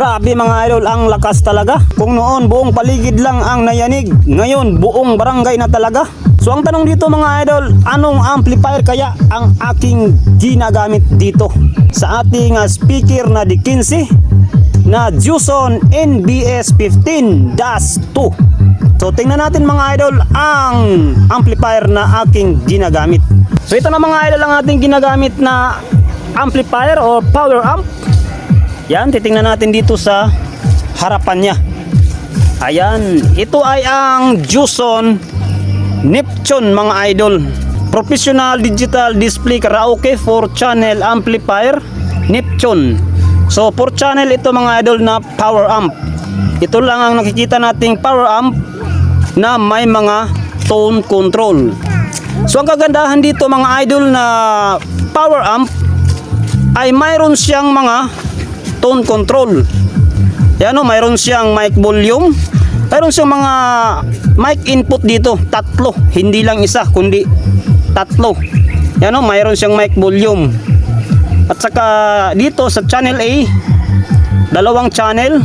Grabe mga idol, ang lakas talaga. Kung noon buong paligid lang ang nayanig, ngayon buong barangay na talaga. So ang tanong dito mga idol, anong amplifier kaya ang aking ginagamit dito sa ating ah, speaker na D15 na Juson NBS 15-2. So tingnan natin mga idol ang amplifier na aking ginagamit. So ito na mga idol ang ating ginagamit na amplifier or power amp. Yan, titingnan natin dito sa harapan niya. Ayan, ito ay ang Juson Neptune mga idol. Professional digital display karaoke 4 channel amplifier Neptune. So 4 channel ito mga idol na power amp. Ito lang ang nakikita nating power amp na may mga tone control. So ang kagandahan dito mga idol na power amp ay mayroon siyang mga tone control. Yan o, mayroon siyang mic volume. Mayroon siyang mga mic input dito, tatlo. Hindi lang isa, kundi tatlo. Yan o, mayroon siyang mic volume. At saka dito sa channel A, dalawang channel.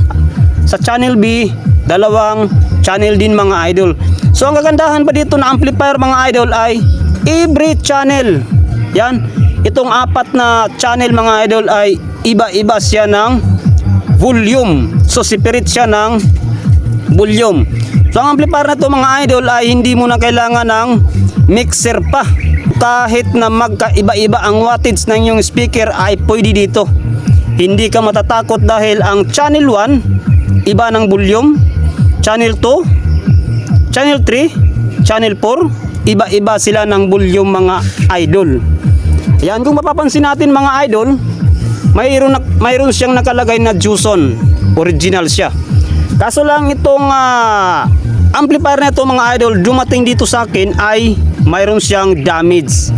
Sa channel B, dalawang channel din mga idol. So ang kagandahan pa dito na amplifier mga idol ay every channel. Yan, itong apat na channel mga idol ay iba-iba siya ng volume. So separate siya ng volume. So ang amplifier na to mga idol ay hindi mo na kailangan ng mixer pa. Kahit na magkaiba-iba ang wattage ng iyong speaker ay pwede dito. Hindi ka matatakot dahil ang channel 1 iba ng volume, channel 2, channel 3, channel 4, iba-iba sila ng volume mga idol. Yan kung mapapansin natin mga idol, mayroon, na, mayroon siyang nakalagay na Juson. Original siya. Kaso lang itong ah, amplifier na ito mga idol, dumating dito sa akin ay mayroon siyang damage.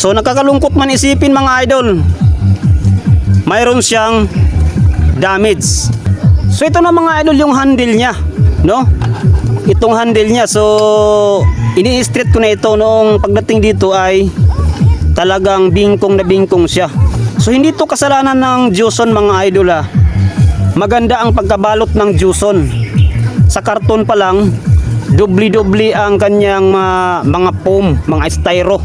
So nakakalungkot man isipin mga idol, mayroon siyang damage. So ito na mga idol yung handle niya, no? Itong handle niya. So ini-straight ko na ito noong pagdating dito ay talagang bingkong na bingkong siya. So hindi to kasalanan ng Juson mga idol ah. Maganda ang pagkabalot ng Juson. Sa karton pa lang, dubli-dubli ang kanyang ah, mga foam, mga styro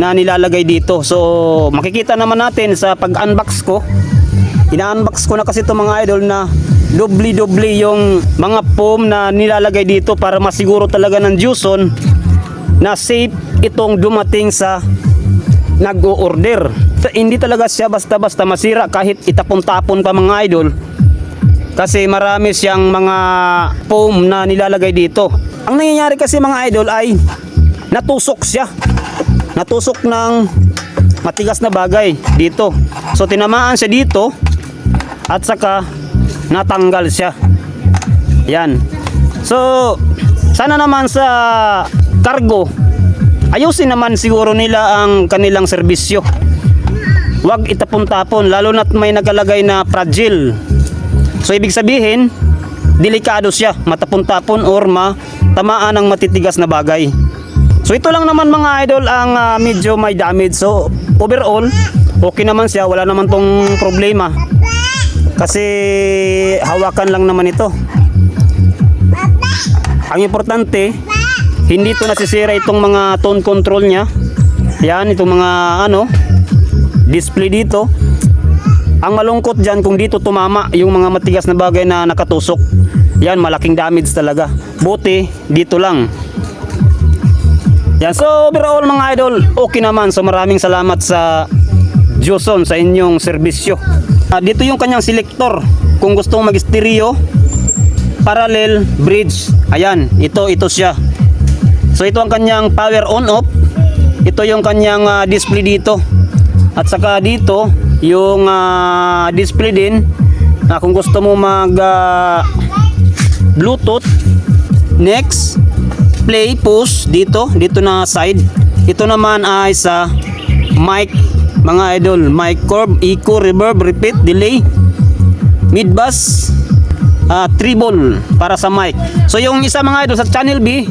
na nilalagay dito. So makikita naman natin sa pag-unbox ko. Ina-unbox ko na kasi itong mga idol na dubli-dubli yung mga foam na nilalagay dito para masiguro talaga ng Juson na safe itong dumating sa nag-o-order. Hindi talaga siya basta-basta masira kahit itapon-tapon pa mga idol. Kasi marami siyang mga foam na nilalagay dito. Ang nangyayari kasi mga idol ay natusok siya. Natusok ng matigas na bagay dito. So tinamaan siya dito at saka natanggal siya. Yan. So sana naman sa cargo ayusin naman siguro nila ang kanilang serbisyo. Huwag itapon-tapon lalo na't may nakalagay na fragile. So ibig sabihin, delikado siya, matapon-tapon or matamaan ng matitigas na bagay. So ito lang naman mga idol ang ah, medyo may damage. So overall, okay naman siya, wala naman tong problema. Kasi hawakan lang naman ito. Ang importante, hindi to nasisira itong mga tone control niya. Yan, itong mga ano, display dito. Ang malungkot dyan kung dito tumama yung mga matigas na bagay na nakatusok. Yan, malaking damage talaga. Buti, dito lang. Yan, so overall mga idol, okay naman. So maraming salamat sa Joson sa inyong serbisyo. Ah, dito yung kanyang selector. Kung gusto mong mag-stereo, parallel, bridge. Ayan, ito, ito siya. So ito ang kanyang power on off. Ito yung kanyang ah, display dito. At saka dito yung ah, display din na kung gusto mo mag ah, Bluetooth next play push dito dito na side. Ito naman ay sa mic mga idol mic curve echo reverb repeat delay mid bass ah, treble para sa mic. So yung isa mga idol sa channel B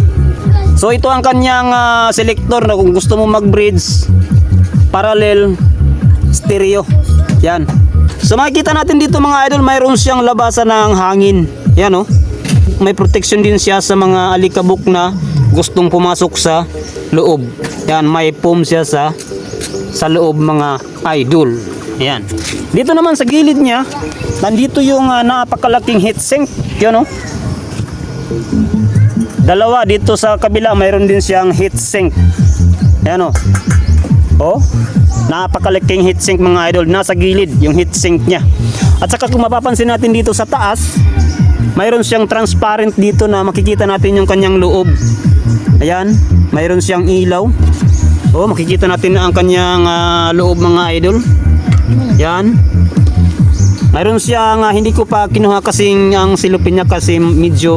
so ito ang kanyang ah, selector na kung gusto mo mag bridge parallel stereo yan So makikita natin dito mga idol, mayroon siyang labasan ng hangin. Yan oh. May protection din siya sa mga alikabok na gustong pumasok sa loob. Yan, may foam siya sa sa loob mga idol. Yan. Dito naman sa gilid niya, nandito yung ah, napakalaking heatsink. Yan oh. Dalawa dito sa kabila, mayroon din siyang heatsink. Yan oh. Oh, napakalaking heatsink mga idol. Nasa gilid yung heatsink niya. At saka kung mapapansin natin dito sa taas, mayroon siyang transparent dito na makikita natin yung kanyang loob. Ayan, mayroon siyang ilaw. Oh, makikita natin ang kanyang ah, loob mga idol. Yan. Mayroon siyang ah, hindi ko pa kinuha kasing ang silupin niya kasi medyo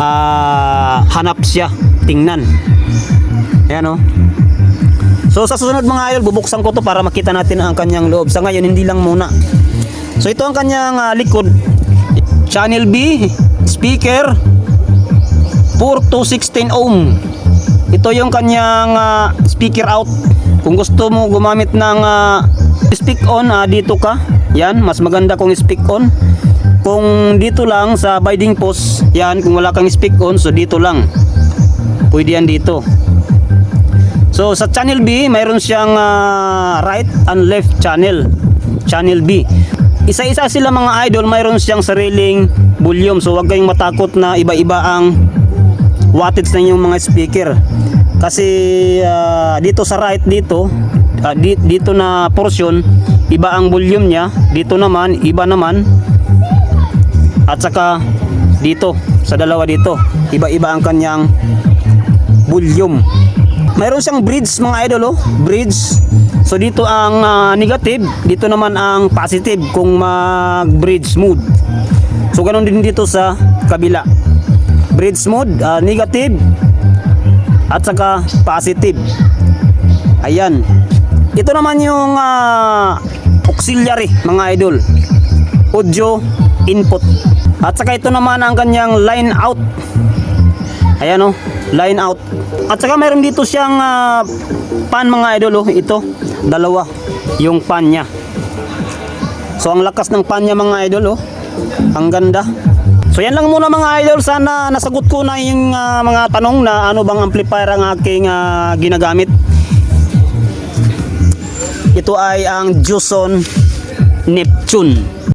ah, hanap siya tingnan. Ayan oh. So sa susunod mga idol, bubuksan ko to para makita natin ang kanyang loob. Sa ngayon, hindi lang muna. So ito ang kanyang ah, likod. Channel B, speaker, 4 to 16 ohm. Ito yung kanyang ah, speaker out. Kung gusto mo gumamit ng ah, speak on, ah, dito ka. Yan, mas maganda kung speak on. Kung dito lang sa binding post, yan, kung wala kang speak on, so dito lang. Pwede yan dito. So sa channel B, mayroon siyang ah, right and left channel. Channel B. Isa-isa sila mga idol, mayroon siyang sariling volume. So huwag kayong matakot na iba-iba ang wattage ng inyong mga speaker. Kasi ah, dito sa right dito, ah, di- dito na portion, iba ang volume niya. Dito naman, iba naman. At saka dito, sa dalawa dito, iba-iba ang kanyang volume. Mayroon siyang bridge mga idol oh, bridge. So dito ang ah, negative, dito naman ang positive kung mag-bridge mode. So ganun din dito sa kabila. Bridge mode, ah, negative at saka positive. Ayan. Ito naman yung ah, auxiliary mga idol. Audio input. At saka ito naman ang kanyang line out. Ayan oh, line out. At saka meron dito siyang ah, pan mga idol oh, ito, dalawa yung pan niya. So ang lakas ng pan niya mga idol oh. Ang ganda. So yan lang muna mga idol, sana nasagot ko na yung ah, mga tanong na ano bang amplifier ang aking ah, ginagamit. Ito ay ang Juson Neptune.